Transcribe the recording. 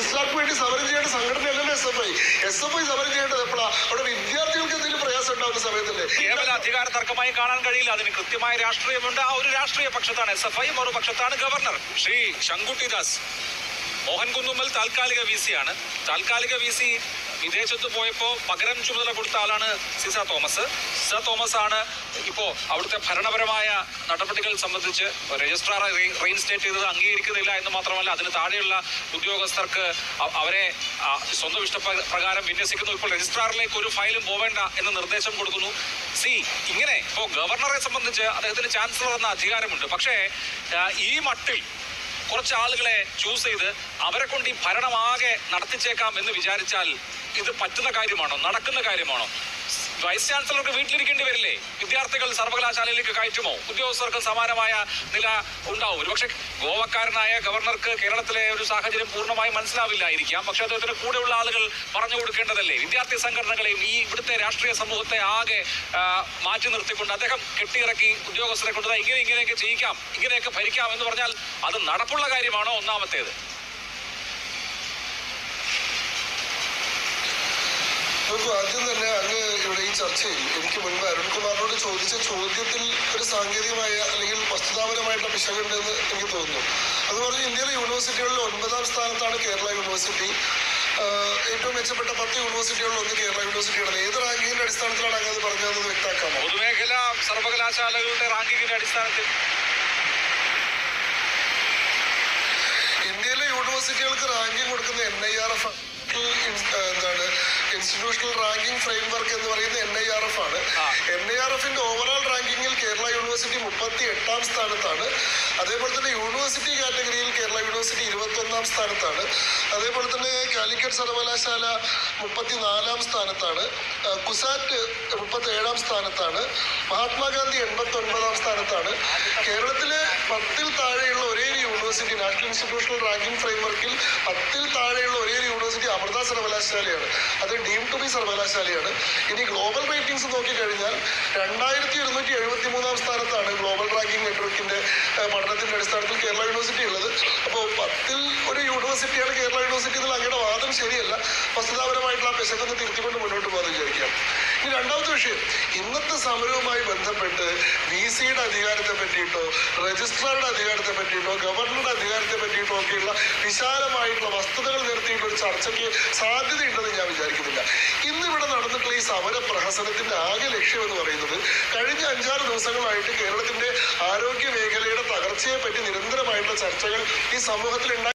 രജിസ്ട്രാർക്ക് വേണ്ടി സമരം ചെയ്യേണ്ട സംഘടനയല്ലല്ലോ S F I S F I സമരം ചെയ്യേണ്ടത് എപ്പോഴാ അവിടെ വിദ്യാർത്ഥികൾക്ക് എന്തെങ്കിലും പ്രയാസം ഉണ്ടാവുന്ന സമയത്തല്ലേ? കേവല അധികാര തർക്കമായി കാണാൻ കഴിയില്ല. അതിന് കൃത്യമായ രാഷ്ട്രീയമുണ്ട്. ആ ഒരു രാഷ്ട്രീയ പക്ഷത്താണ് എസ് എഫ് ഐ മറുപക്ഷത്താണ് ഗവർണർ. ശ്രീ ശങ്കുട്ടിദാസ് മോഹൻ കുന്നുമ്മൽ താൽക്കാലിക വി സി ആണ് താൽക്കാലിക വി സി വിദേശത്ത് പോയപ്പോ പകരം ചുമതല കൊടുത്ത ആളാണ് സിസ തോമസ്. സിസ തോമസ് ആണ് ഇപ്പോ അവിടുത്തെ ഭരണപരമായ നടപടികൾ സംബന്ധിച്ച് രജിസ്ട്രാർ റീഇൻസ്റ്റേറ്റ് ചെയ്തത് അംഗീകരിക്കുന്നില്ല എന്ന് മാത്രമല്ല അതിന് താഴെയുള്ള ഉദ്യോഗസ്ഥർക്ക് അവരെ സ്വന്തം ഇഷ്ടപ്രകാരം വിന്യസിക്കുന്നു. ഇപ്പോൾ രജിസ്ട്രാറിലേക്ക് ഒരു ഫയലും പോവേണ്ട എന്ന് നിർദ്ദേശം കൊടുക്കുന്നു. സി ഇങ്ങനെ ഇപ്പോ ഗവർണറെ സംബന്ധിച്ച് അദ്ദേഹത്തിന് ചാൻസലർ എന്ന അധികാരമുണ്ട്. പക്ഷേ ഈ മട്ടിൽ കുറച്ച് ആളുകളെ ചൂസ് ചെയ്ത് അവരെ കൊണ്ട് ഈ ഭരണമാകെ നടത്തിച്ചേക്കാം എന്ന് വിചാരിച്ചാൽ ഇത് പറ്റുന്ന കാര്യമാണോ? നടക്കുന്ന കാര്യമാണോ? വൈസ് ചാൻസലർക്ക് വീട്ടിലിരിക്കേണ്ടി വരില്ലേ? വിദ്യാർത്ഥികൾ സർവകലാശാലയിലേക്ക് കയറ്റുമോ? ഉദ്യോഗസ്ഥർക്ക് സമാനമായ നില ഉണ്ടാവും. ഒരുപക്ഷെ ഗോവക്കാരനായ ഗവർണർക്ക് കേരളത്തിലെ ഒരു സാഹചര്യം പൂർണമായും മനസ്സിലാവില്ലായിരിക്കാം. പക്ഷെ അദ്ദേഹത്തിന് കൂടെയുള്ള ആളുകൾ പറഞ്ഞു കൊടുക്കേണ്ടതല്ലേ? വിദ്യാർത്ഥി സംഘടനകളെയും ഈ ഇവിടുത്തെ രാഷ്ട്രീയ സമൂഹത്തെ ആകെ മാറ്റി നിർത്തിക്കൊണ്ട് അദ്ദേഹം കെട്ടിയിറക്കി ഉദ്യോഗസ്ഥരെ കൊണ്ട് ദാ ഇങ്ങനെ ഇങ്ങനെയൊക്കെ ചെയ്യിക്കാം ഇങ്ങനെയൊക്കെ ഭരിക്കാം എന്ന് പറഞ്ഞാൽ അത് നടപ്പുള്ള കാര്യമാണോ ഒന്നാമത്തേത്? നോക്കൂ ആദ്യം തന്നെ അങ്ങ് ഇവിടെ ഈ ചർച്ചയിൽ എനിക്ക് മുൻപ് അരുൺകുമാറിനോട് ചോദിച്ച ചോദ്യത്തിൽ ഒരു സാങ്കേതികമായ അല്ലെങ്കിൽ വസ്തുതാപരമായിട്ടുള്ള പിശകുണ്ടെന്ന് എനിക്ക് തോന്നുന്നു. അതുപോലെ പറഞ്ഞ് ഇന്ത്യയിലെ യൂണിവേഴ്സിറ്റികളിൽ ഒൻപതാം സ്ഥാനത്താണ് കേരള യൂണിവേഴ്സിറ്റി ഏറ്റവും മെച്ചപ്പെട്ട പത്ത് യൂണിവേഴ്സിറ്റികളിൽ ഒന്ന് കേരള യൂണിവേഴ്സിറ്റിയാണ് ഏത് റാങ്കിങ്ങിന്റെ അടിസ്ഥാനത്തിലാണ് അങ്ങ് അത് പറഞ്ഞതെന്ന് വ്യക്തമാക്കാം പൊതുമേഖല സർവകലാശാലകളുടെ റാങ്കിങ്ങിന്റെ അടിസ്ഥാനത്തിൽ. ഇന്ത്യയിലെ യൂണിവേഴ്സിറ്റികൾക്ക് റാങ്കിങ് കൊടുക്കുന്ന N I R F institutional ranking framework എന്ന് പറയുന്ന എൻ ഐ ആർ എഫ് ആണ്. എൻ ഐ ആർ എഫിന്റെ ഓവറോൾ റാങ്കിങ്ങിൽ കേരള യൂണിവേഴ്സിറ്റി മുപ്പത്തി എട്ടാം സ്ഥാനത്താണ് അതേപോലെ തന്നെ യൂണിവേഴ്സിറ്റി കാറ്റഗറിയിൽ കേരള യൂണിവേഴ്സിറ്റി ഇരുപത്തി ഒന്നാം സ്ഥാനത്താണ്. അതേപോലെ തന്നെ കാലിക്കറ്റ് സർവകലാശാല മുപ്പത്തിനാലാം സ്ഥാനത്താണ്. കുസാറ്റ് മുപ്പത്തി ഏഴാം സ്ഥാനത്താണ്. മഹാത്മാഗാന്ധി എൺപത്തി ഒൻപതാം സ്ഥാനത്താണ്. കേരളത്തിലെ പത്തിൽ താഴെയുള്ള ഒരേ യൂണിവേഴ്സിറ്റി നാഷണൽ ഇൻസ്റ്റിറ്റ്യൂഷണൽ റാങ്കിംഗ് ഫ്രെയിംവർക്കിൽ പത്തിൽ താഴെയുള്ള ഒരേ യൂണിവേഴ്സിറ്റി അമൃത സർവകലാശാലയാണ്. അത് ഡീം ടു ബി സർവകലാശാലയാണ്. ഇനി ഗ്ലോബൽ റേറ്റിംഗ്സ് നോക്കിക്കഴിഞ്ഞാൽ രണ്ടായിരത്തി ഇരുന്നൂറ്റി എഴുപത്തി മൂന്നാം സ്ഥാനത്താണ് ഗ്ലോബൽ റാങ്കിംഗ് നെറ്റ്വർക്കിന്റെ ഏഹ്, പഠനത്തിന്റെ അടിസ്ഥാനത്തിൽ കേരള യൂണിവേഴ്സിറ്റി ഉള്ളത്. അപ്പോൾ പത്തിൽ ഒരു യൂണിവേഴ്സിറ്റിയാണ് കേരള യൂണിവേഴ്സിറ്റി എന്നുള്ള അങ്ങയുടെ വാദം ശരിയല്ല. വസ്തുതാപരമായിട്ടുള്ള ആ പെശകൊന്ന് തിരുത്തിക്കൊണ്ട് മുന്നോട്ട് പോകാൻ വിചാരിക്കാം ഇനി രണ്ടാമത്തെ വിഷയം. ഇന്നത്തെ സമരവുമായി ബന്ധപ്പെട്ട് വി സിയുടെ അധികാരത്തെ പറ്റിയിട്ടോ രജിസ്ട്രാറുടെ അധികാരത്തെ പറ്റിയിട്ടോ ഗവർണറുടെ അധികാരത്തെ പറ്റിയിട്ടോ ഒക്കെയുള്ള വിശാലമായിട്ടുള്ള വസ്തുതകൾ നിർത്തിയിട്ടൊരു ചർച്ചയ്ക്ക് സാധ്യതയുണ്ടെന്ന് ഞാൻ ഇന്ന് ഈ സമര പ്രഹസനത്തിന്റെ ആകെ ലക്ഷ്യം എന്ന് പറയുന്നത് കഴിഞ്ഞ അഞ്ചാറ് ദിവസങ്ങളായിട്ട് കേരളത്തിന്റെ ആരോഗ്യ മേഖലയുടെ തകർച്ചയെ പറ്റി നിരന്തരമായിട്ടുള്ള ചർച്ചകൾ ഈ സമൂഹത്തിൽ ഉണ്ടായി